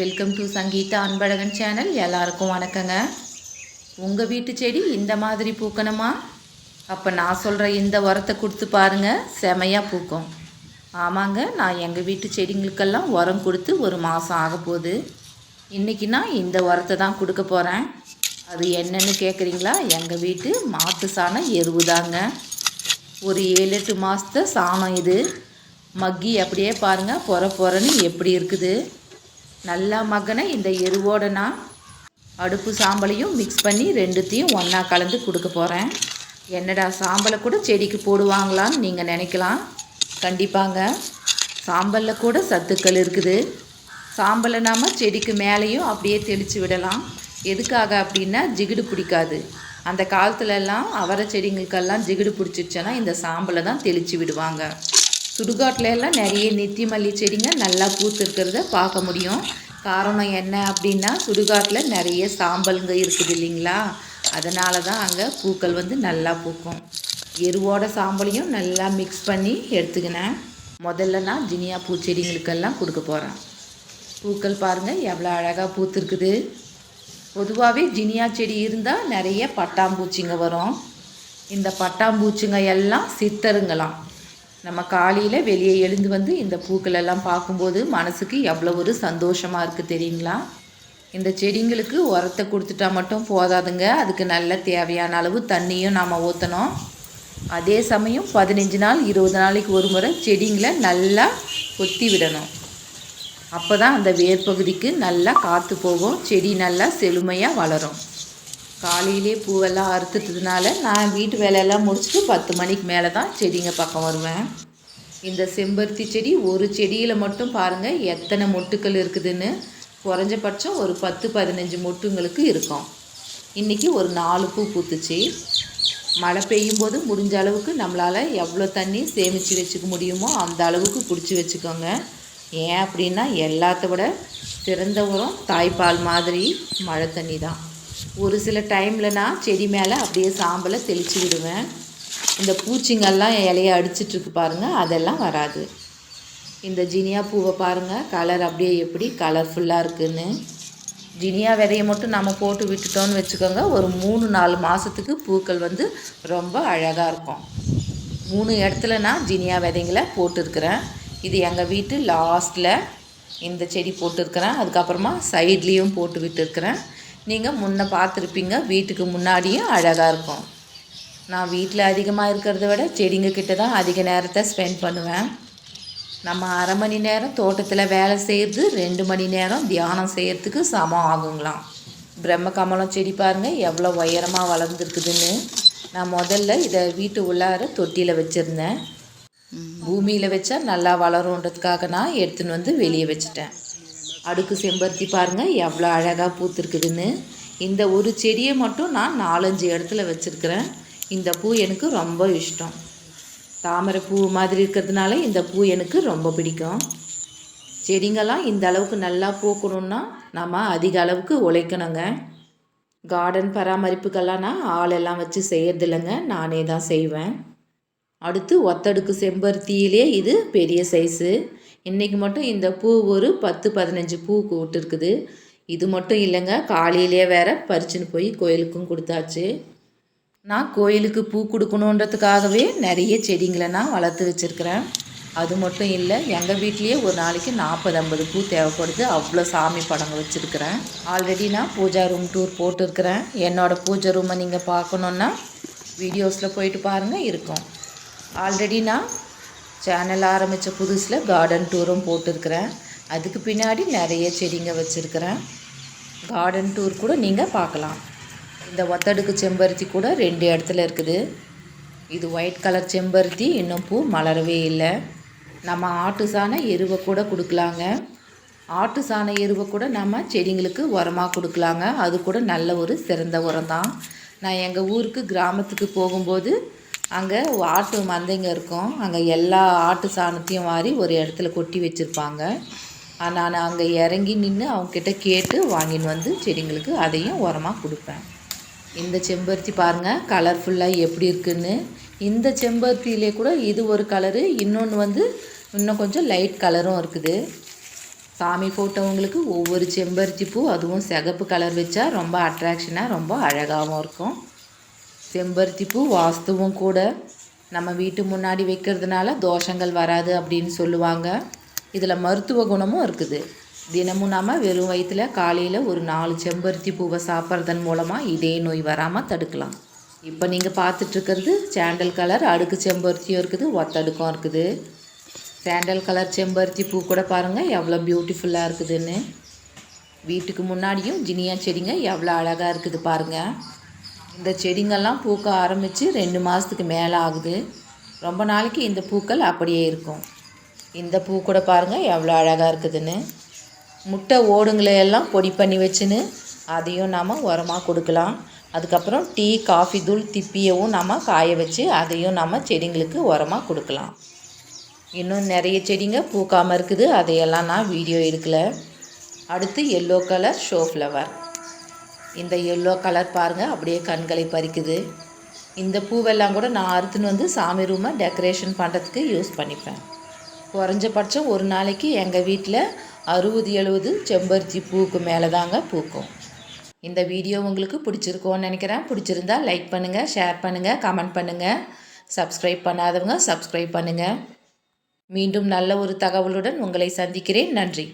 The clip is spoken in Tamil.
Welcome to Sangeetha Anbazhagan channel எல்லாருக்கும் வணக்கங்க. உங்கள் வீட்டு செடி இந்த மாதிரி பூக்கணுமா? அப்போ நான் சொல்கிற இந்த உரத்தை கொடுத்து பாருங்கள் செமையாக பூக்கும். ஆமாங்க நான் எங்கள் வீட்டு செடிங்களுக்கெல்லாம் உரம் கொடுத்து ஒரு மாதம் ஆக போகுது. இன்றைக்கி நான் இந்த உரத்தை தான் கொடுக்க போகிறேன் அது என்னன்னு கேட்குறீங்களா எங்கள் வீட்டு மாட்டு சாணம் எருவு தாங்க. ஒரு ஏழு எட்டு மாதத்த சாணம் இது. மக்கி அப்படியே பாருங்கள் பொற பொறன்னு எப்படி இருக்குது. நல்லா மகனை இந்த எருவோட நான் அடுப்பு சாம்பலையும் மிக்ஸ் பண்ணி ரெண்டுத்தையும் ஒன்றா கலந்து கொடுக்க போகிறேன் என்னடா சாம்பலை கூட செடிக்கு போடுவாங்களான்னு நீங்கள் நினைக்கலாம். கண்டிப்பாங்க. சாம்பலில் கூட சத்துக்கள் இருக்குது. சாம்பலை நாம் செடிக்கு மேலேயும் அப்படியே தெளித்து விடலாம். எதுக்காக அப்படின்னா ஜிகிடு பிடிக்காது. அந்த காலத்துலலாம் அவரை செடிங்களுக்கெல்லாம் ஜிகிடு பிடிச்சிருச்சுன்னா இந்த சாம்பலை தான் தெளித்து விடுவாங்க. சுடுகாட்டிலெல்லாம் நிறைய நித்தி மல்லி செடிங்க நல்லா பூத்துருக்கிறத பார்க்க முடியும். காரணம் என்ன அப்படின்னா சுடுகாட்டில் நிறைய சாம்பலுங்க இருக்குது இல்லைங்களா? அதனால தான் அங்கே பூக்கள் வந்து நல்லா பூக்கும். எருவோட சாம்பலையும் நல்லா மிக்ஸ் பண்ணி எடுத்துக்கினேன். முதல்ல நான் ஜினியா பூச்செடிங்களுக்கெல்லாம் கொடுக்க போகிறேன் பூக்கள் பாருங்கள் எவ்வளோ அழகாக பூத்துருக்குது. பொதுவாகவே ஜினியா செடி இருந்தால் நிறைய பட்டாம்பூச்சிங்க வரும். இந்த பட்டாம்பூச்சிங்க எல்லாம் சித்தருங்களாம். நம்ம காலையில் வெளியே எழுந்து வந்து இந்த பூக்களெல்லாம் பார்க்கும்போது மனசுக்கு எவ்வளோ ஒரு சந்தோஷமாக இருக்குது தெரியுங்களா? இந்த செடிங்களுக்கு உரத்தை கொடுத்துட்டா மட்டும் போதாதுங்க. அதுக்கு நல்ல தேவையான அளவு தண்ணியும் நாம் ஊற்றணும் அதே சமயம் பதினஞ்சு நாள் இருபது நாளைக்கு ஒரு முறை செடிங்களை நல்லா கொத்தி விடணும். அப்போ தான் அந்த வேர்பகுதிக்கு நல்லா காற்று போகும். செடி நல்லா செழுமையாக வளரும். காலையிலே பூவெல்லாம் அறுத்துட்டதுனால நான் வீட்டு வேலையெல்லாம் முடிச்சுட்டு பத்து மணிக்கு மேலே தான் செடிங்க பக்கம் வருவேன். இந்த செம்பருத்தி செடி ஒரு செடியில் மட்டும் பாருங்கள் எத்தனை மொட்டுக்கள் இருக்குதுன்னு. குறைஞ்சபட்சம் ஒரு பத்து பதினஞ்சு மொட்டுங்களுக்கு இருக்கும். இன்றைக்கி ஒரு நாலு பூ பூத்துச்சு. மழை பெய்யும் போது முடிஞ்ச அளவுக்கு நம்மளால் எவ்வளோ தண்ணி சேமித்து வச்சுக்க முடியுமோ அந்த அளவுக்கு பிடிச்சி வச்சுக்கோங்க. ஏன் அப்படின்னா எல்லாத்த விட சிறந்த உரம் தாய்ப்பால் மாதிரி மழை தண்ணி தான் ஒரு சில டைமில் நான் செடி மேலே அப்படியே சாம்பலை தெளித்து விடுவேன் இந்த பூச்சிங்கெல்லாம் இலையை அடிச்சிட்ருக்கு பாருங்கள் அதெல்லாம் வராது. இந்த ஜினியா பூவை பாருங்கள் கலர் அப்படியே எப்படி கலர்ஃபுல்லாக இருக்குன்னு. ஜினியா விதையை மட்டும் நம்ம போட்டு விட்டுட்டோம்னு வச்சுக்கோங்க ஒரு மூணு நாலு மாதத்துக்கு பூக்கள் வந்து ரொம்ப அழகாக இருக்கும். மூணு இடத்துல நான் ஜினியா விதைங்களை போட்டிருக்கிறேன். இது எங்கள் வீட்டு லாஸ்ட்டில் இந்த செடி போட்டிருக்கிறேன். அதுக்கப்புறமா சைட்லேயும் போட்டு விட்டுருக்கிறேன். நீங்கள் முன்ன பார்த்துருப்பீங்க. வீட்டுக்கு முன்னாடியும் அழகாக இருக்கும். நான் வீட்டில் அதிகமாக இருக்கிறத விட செடிங்க கிட்ட தான் அதிக நேரத்தை ஸ்பெண்ட் பண்ணுவேன். நம்ம அரை மணி நேரம் தோட்டத்தில் வேலை செய்கிறது ரெண்டு மணி நேரம் தியானம் செய்கிறதுக்கு சமம் ஆகுங்களாம். பிரம்ம கமலம் செடி பாருங்கள் எவ்வளோ உயரமாக வளர்ந்துருக்குதுன்னு. நான் முதல்ல இதை வீட்டு உள்ளார தொட்டியில் வச்சுருந்தேன். பூமியில் வச்சா நல்லா வளருன்றதுக்காக நான் எடுத்துன்னு வந்து வெளியே வச்சுட்டேன். அடுக்கு செம்பருத்தி பாருங்கள் எவ்வளோ அழகாக பூத்துருக்குதுன்னு. இந்த ஒரு செடியை மட்டும் நான் நாலஞ்சு இடத்துல வச்சுருக்கிறேன். இந்த பூ எனக்கு ரொம்ப இஷ்டம். தாமரை பூ மாதிரி இருக்கிறதுனால இந்த பூ எனக்கு ரொம்ப பிடிக்கும். செடிங்கள்லாம் இந்த அளவுக்கு நல்லா பூக்கணுன்னா நம்ம அதிக அளவுக்கு உழைக்கணுங்க. கார்டன் பராமரிப்புக்கெல்லாம் நான் ஆளெல்லாம் வச்சு செய்யறதில்லைங்க நானே தான் செய்வேன். அடுத்து ஒத்தடுக்கு செம்பருத்தியிலே இது பெரிய சைஸு. இன்றைக்கி மட்டும் இந்த பூ ஒரு பத்து பதினஞ்சு பூ விட்டுருக்குது. இது மட்டும் இல்லைங்க காலையிலே வேற பறிச்சுன்னு போய் கோயிலுக்கும் கொடுத்தாச்சு. நான் கோயிலுக்கு பூ கொடுக்கணுன்றதுக்காகவே நிறைய செடிங்களை நான் வளர்த்து வச்சுருக்கிறேன். அது மட்டும் இல்லை எங்கள் வீட்லேயே ஒரு நாளைக்கு நாற்பது ஐம்பது பூ தேவைப்படுது. அவ்வளோ சாமி படங்கள் வச்சுருக்கிறேன். ஆல்ரெடி நான் பூஜா ரூம் டூர் போட்டிருக்கிறேன். என்னோடய பூஜை ரூமை நீங்கள் பார்க்கணுன்னா வீடியோஸில் போயிட்டு பாருங்கள் இருக்கும். ஆல்ரெடி நான் சேனல் ஆரம்பித்த புதுசில் கார்டன் டூரும் போட்டிருக்கிறேன். அதுக்கு பின்னாடி நிறைய செடிங்க வச்சுருக்கிறேன். கார்டன் டூர் கூட நீங்கள் பார்க்கலாம். இந்த ஒத்தடுக்கு செம்பருத்தி கூட ரெண்டு இடத்துல இருக்குது. இது ஒயிட் கலர் செம்பருத்தி இன்னும் பூ மலரவே இல்லை. நம்ம ஆட்டு சாண எருவை கூட கொடுக்கலாங்க. ஆட்டு சாண எருவை கூட நம்ம செடிங்களுக்கு உரமாக கொடுக்கலாங்க. அது கூட நல்ல ஒரு சிறந்த உரம் தான். நான் எங்கள் ஊருக்கு கிராமத்துக்கு போகும்போது அங்கே ஆட்டு மந்தைங்க இருக்கும். அங்கே எல்லா ஆட்டு சாணத்தையும் வாரி ஒரு இடத்துல கொட்டி வச்சுருப்பாங்க. நான் அங்கே இறங்கி நின்று அவங்கக்கிட்ட கேட்டு வாங்கின்னு வந்து செடிங்களுக்கு அதையும் உரமாக கொடுப்பேன். இந்த செம்பருத்தி பாருங்கள் கலர்ஃபுல்லாக எப்படி இருக்குன்னு. இந்த செம்பருத்தியிலே கூட இது ஒரு கலரு இன்னொன்று வந்து இன்னும் கொஞ்சம் லைட் கலரும் இருக்குது. சாமி ஃபோட்டோங்களுக்கு ஒவ்வொரு செம்பருத்தி பூ அதுவும் சிகப்பு கலர் வச்சா ரொம்ப அட்ராக்ஷனாக ரொம்ப அழகாகவும் இருக்கும். செம்பருத்தி பூ வாஸ்துவும் கூட நம்ம வீட்டு முன்னாடி வைக்கிறதுனால தோஷங்கள் வராது அப்படின்னு சொல்லுவாங்க. இதில் மருத்துவ குணமும் இருக்குது. தினமும் நாம் வெறும் வயிற்றில் காலையில் ஒரு நாலு செம்பருத்தி பூவை சாப்பிட்றதன் மூலமாக இதே நோய் வராமல் தடுக்கலாம். இப்போ நீங்கள் பார்த்துட்ருக்கிறது சாண்டல் கலர் அடுக்கு செம்பருத்தியும் இருக்குது ஒத்தடுக்கும் இருக்குது. சாண்டல் கலர் செம்பருத்தி பூ கூட பாருங்கள் எவ்வளோ பியூட்டிஃபுல்லாக இருக்குதுன்னு. வீட்டுக்கு முன்னாடியும் ஜினியா செடிங்க எவ்வளோ அழகாக இருக்குது பாருங்கள் இந்த செடிங்கெல்லாம் பூக்க ஆரம்பித்து ரெண்டு மாதத்துக்கு மேலே ஆகுது. ரொம்ப நாளைக்கு இந்த பூக்கள் அப்படியே இருக்கும். இந்த பூ கூட பாருங்கள் எவ்வளோ அழகாக இருக்குதுன்னு. முட்டை ஓடுங்களையெல்லாம் பொடி பண்ணி வச்சுன்னு அதையும் நாம் உரமாக கொடுக்கலாம். அதுக்கப்புறம் டீ காஃபி தூள் திப்பியவும் நம்ம காய வச்சு அதையும் நம்ம செடிங்களுக்கு உரமாக கொடுக்கலாம். இன்னும் நிறைய செடிங்க பூக்காமல் இருக்குது. அதையெல்லாம் நான் வீடியோ எடுக்கலை. அடுத்து எல்லோ கலர் ஷோ ஃப்ளவர் இந்த எல்லோ கலர் பாருங்கள் அப்படியே கண்களை பறிக்குது. இந்த பூவெல்லாம் கூட நான் அறுத்துன்னு வந்து சாமி ரூமை டெக்கரேஷன் பண்ணுறதுக்கு யூஸ் பண்ணிப்பேன். குறைஞ்சபட்சம் ஒரு நாளைக்கு எங்கள் வீட்டில் அறுபது எழுபது செம்பருத்தி பூக்கு மேலே தாங்க பூக்கும். இந்த வீடியோ உங்களுக்கு பிடிச்சிருக்கோன்னு நினைக்கிறேன். பிடிச்சிருந்தா லைக் பண்ணுங்கள் ஷேர் பண்ணுங்கள் கமெண்ட் பண்ணுங்கள் சப்ஸ்கிரைப் பண்ணாதவங்க சப்ஸ்கிரைப் பண்ணுங்கள் மீண்டும் நல்ல ஒரு தகவலுடன் உங்களை சந்திக்கிறேன். நன்றி.